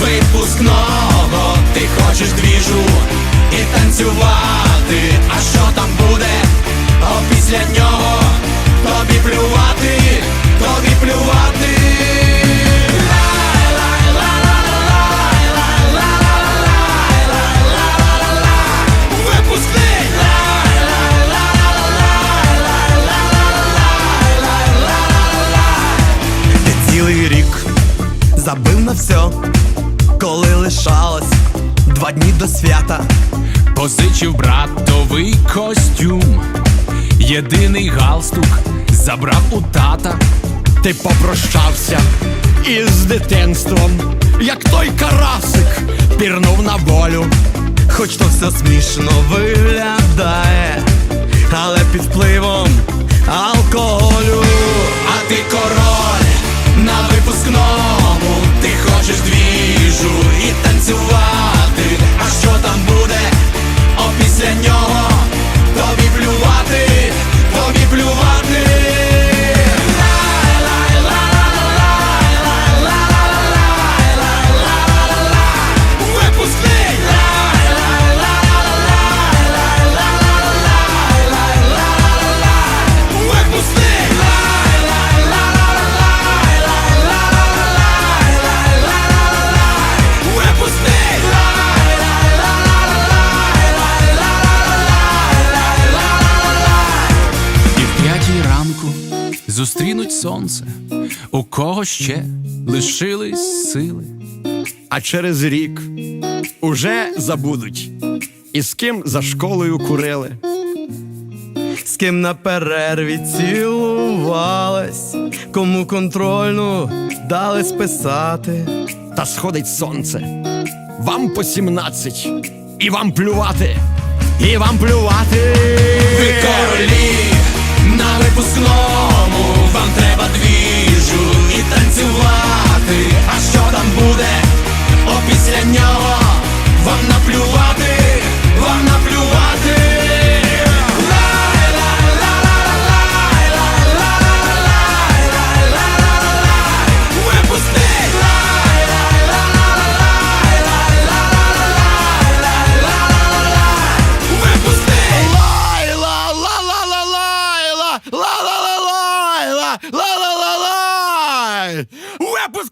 випускного, ти хочеш двіжу і танцювати. А що там буде? А після нього тобі плювати, тобі плювати. Забив на все, коли лишалось два дні до свята. Позичив братовий костюм, єдиний галстук забрав у тата. Ти попрощався із дитинством, як той карасик пірнув на волю. Хоч то все смішно виглядає, зустрінуть сонце, у кого ще лишились сили. А через рік уже забудуть, і з ким за школою курили. З ким на перерві цілувалась, кому контрольну дали списати. Та сходить сонце. Вам по сімнадцять, і вам плювати, і вам плювати. Наплювати, вам наплювати. Випусти! Випусти!